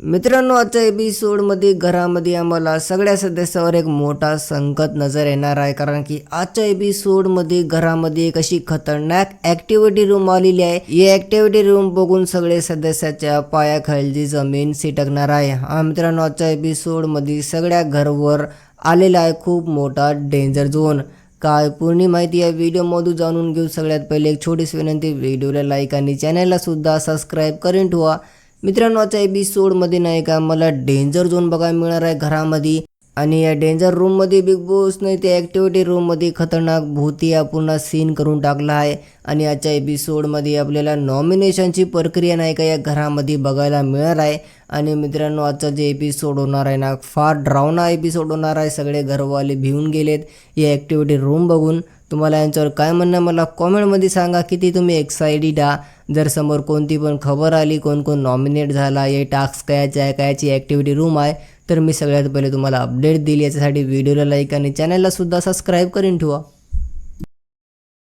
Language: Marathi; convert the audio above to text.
मित्रांनो आजच्या एपिसोडमध्ये घरामध्ये आम्हाला सगळ्या सदस्यावर एक मोठा संकट नजर येणार आहे कारण की आजच्या एपिसोडमध्ये घरामध्ये एक अशी खतरनाक ऍक्टिव्हिटी रूम आलेली आहे. ही ऍक्टिव्हिटी रूम बघून सगळे सदस्याच्या पायाखालची जमीन सिटकणार आहे. हा मित्रांनो आजच्या एपिसोडमध्ये सगळ्या घरवर आलेला आहे खूप मोठा डेंजर झोन काय पूर्ण माहिती या व्हिडिओमधून जाणून घेऊ. सगळ्यात पहिले एक छोटीशी विनंती व्हिडिओला लाईक आणि चॅनलला सुद्धा सबस्क्राईब करून ठेवा. मित्रांनो आजच्या एपिसोडमध्ये नाही का मला डेंजर झोन बघायला मिळणार आहे घरामध्ये. आणि या डेंजर रूममध्ये बिग बॉस नाही ते ॲक्टिव्हिटी रूममध्ये खतरनाक भूती हा पूर्ण सीन करून टाकला आहे. आणि आजच्या एपिसोडमध्ये आपल्याला नॉमिनेशनची प्रक्रिया नाही का या घरामध्ये बघायला मिळणार आहे. आणि मित्रांनो आजचा जे एपिसोड होणार आहे ना फार ड्रावना एपिसोड होणार आहे. सगळे घरवाले भिवून गेलेत या ॲक्टिव्हिटी रूम बघून. तुम्हाला यांच्यावर काय म्हणणं मला कॉमेंटमध्ये सांगा. किती तुम्ही एक्सायटेड आहात जर समोर कोणती पण खबर आली कोण कोण नॉमिनेट झाला हे टास्क कायचे आहे कायची ॲक्टिव्हिटी रूम आहे तर मी सगळ्यात पहिले तुम्हाला अपडेट दिली याच्यासाठी व्हिडिओला लाईक आणि चॅनललासुद्धा सबस्क्राईब करून ठेवा.